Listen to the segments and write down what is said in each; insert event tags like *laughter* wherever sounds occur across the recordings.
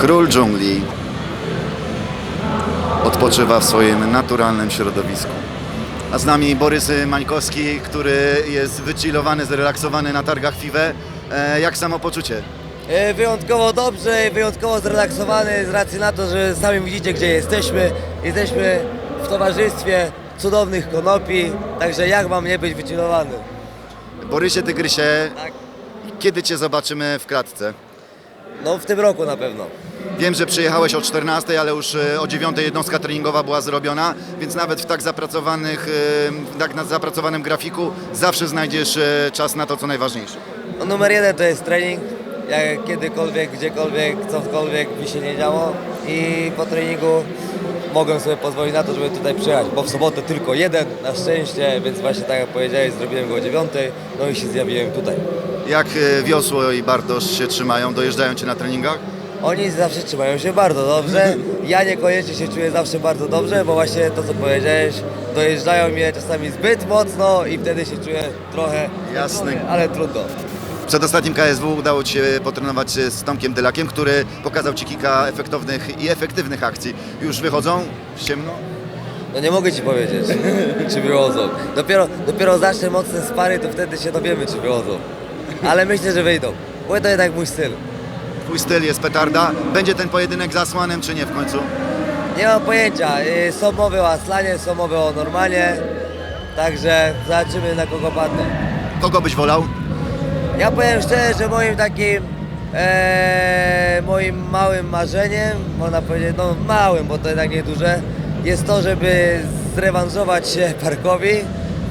Król dżungli odpoczywa w swoim naturalnym środowisku. A z nami Borys Mańkowski, który jest wychillowany, zrelaksowany na targach FIWE. E, jak samopoczucie? E, Wyjątkowo dobrze i wyjątkowo zrelaksowany z racji na to, że sami widzicie gdzie jesteśmy. Jesteśmy w towarzystwie cudownych konopi, także jak mam nie być wychillowany? Borysie Tygrysie, Tak. kiedy Cię zobaczymy w klatce? No w tym roku na pewno. Wiem, że przyjechałeś o 14, ale już e, o 9 jednostka treningowa była zrobiona, więc nawet w tak zapracowanych, e, w tak na zapracowanym grafiku zawsze znajdziesz e, czas na to, co najważniejsze. No, numer jeden to jest trening. Jak kiedykolwiek, gdziekolwiek, cokolwiek by się nie działo i po treningu mogłem sobie pozwolić na to, żeby tutaj przyjechać, bo w sobotę tylko jeden na szczęście, więc właśnie tak jak powiedziałeś, zrobiłem go o 9, no i się zjawiłem tutaj. Jak Wiosło i Bartosz się trzymają? Dojeżdżają Cię na treningach? Oni zawsze trzymają się bardzo dobrze. Ja niekoniecznie się czuję zawsze bardzo dobrze, bo właśnie to co powiedziałeś, dojeżdżają mnie czasami zbyt mocno i wtedy się czuję trochę, Jasny. ale trudno. Przed ostatnim KSW udało Ci się potrenować z Tomkiem Dylakiem, który pokazał Ci kilka efektownych i efektywnych akcji. Już wychodzą w ciemno? No nie mogę ci powiedzieć, *laughs* czy wychodzą. Dopiero, dopiero zacznę mocne spary, to wtedy się dowiemy, czy wychodzą. Ale myślę, że wyjdą, bo to jednak mój styl. Twój styl jest petarda. Będzie ten pojedynek Asłanem, czy nie w końcu? Nie mam pojęcia, y, są mowy o Aslanie, są mowy o Normanie, także zobaczymy na kogo padnę. Kogo byś wolał? Ja powiem szczerze, że moim takim e, moim małym marzeniem, można powiedzieć, no małym, bo to jednak nie duże, jest to, żeby zrewanżować się Parkowi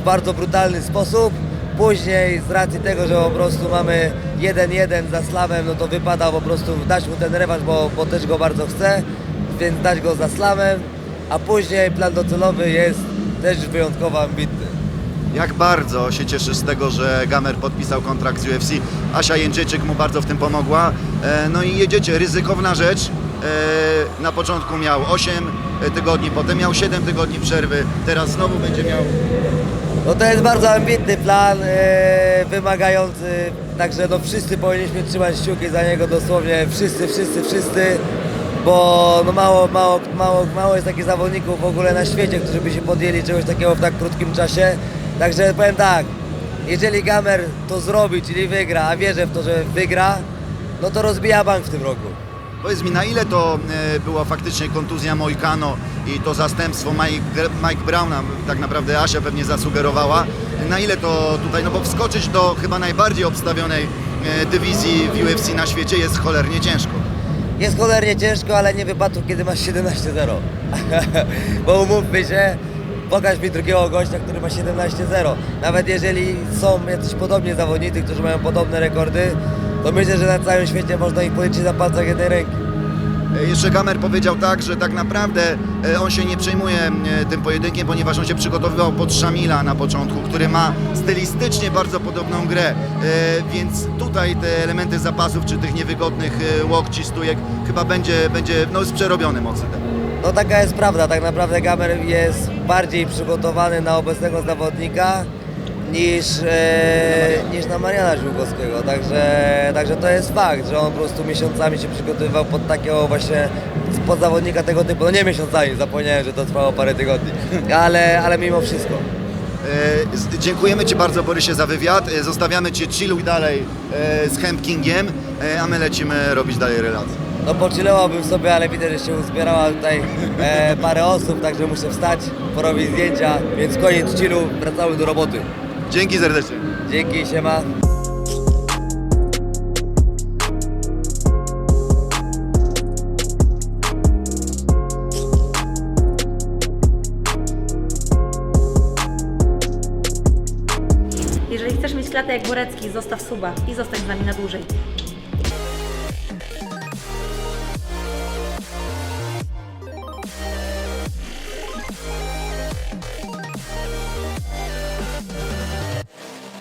w bardzo brutalny sposób. Później z racji tego, że po prostu mamy 1-1 za Slamem, no to wypada po prostu dać mu ten rewanż, bo, bo też go bardzo chcę, więc dać go za Slamem, a później plan docelowy jest też wyjątkowo ambitny. Jak bardzo się cieszysz z tego, że Gamer podpisał kontrakt z UFC. Asia Jędrzejczyk mu bardzo w tym pomogła. E, No i jedziecie, ryzykowna rzecz. E, Na początku miał 8 tygodni, potem miał 7 tygodni przerwy, teraz znowu będzie miał No to jest bardzo ambitny plan, e, wymagający, także no wszyscy powinniśmy trzymać kciuki za niego dosłownie, wszyscy, wszyscy, wszyscy, bo no mało, mało, mało, mało jest takich zawodników w ogóle na świecie, którzy by się podjęli czegoś takiego w tak krótkim czasie. Także powiem tak, jeżeli Gamer to zrobi, czyli wygra, a wierzę w to, że wygra, no to rozbija bank w tym roku. Powiedz mi, na ile to e, była faktycznie kontuzja Moikano i to zastępstwo Mike, Mike Browna, tak naprawdę Asia pewnie zasugerowała, na ile to tutaj, no bo wskoczyć do chyba najbardziej obstawionej e, dywizji w UFC na świecie jest cholernie ciężko. Jest cholernie ciężko, ale nie wypadło, kiedy masz 17-0. *laughs* Bo umówmy się, pokaż mi drugiego gościa, który ma 17-0. Nawet jeżeli są jacyś podobni zawodnicy, którzy mają podobne rekordy, to myślę, że na całym świecie można ich policzyć na palcach jednej ręki. E, Jeszcze Gamer powiedział tak, że tak naprawdę e, on się nie przejmuje e, tym pojedynkiem, ponieważ on się przygotowywał pod Szamila na początku, który ma stylistycznie bardzo podobną grę, więc tutaj te elementy zapasów, czy tych niewygodnych łokci, stójek, chyba będzie, będzie no, jest przerobiony mocno. No taka jest prawda, tak naprawdę Gamer jest bardziej przygotowany na obecnego zawodnika niż, e, niż na Mariana Żółkowskiego, także, także to jest fakt, że on po prostu miesiącami się przygotowywał pod takiego właśnie pod zawodnika tego typu, no nie miesiącami, zapomniałem, że to trwało parę tygodni, *laughs* ale, ale mimo wszystko. E, Dziękujemy Ci bardzo Borysie za wywiad, E, zostawiamy Cię chilluj dalej e, z Hemp Kingiem, e, a my lecimy robić dalej relacje. No pochillowałbym sobie, ale widzę, że się uzbierała tutaj e, parę osób, także muszę wstać, porobić zdjęcia, więc koniec chillu, wracamy do roboty. Dzięki serdecznie. Dzięki, siema. Jeżeli chcesz mieć klatę jak Borecki, zostaw suba i zostań z nami na dłużej.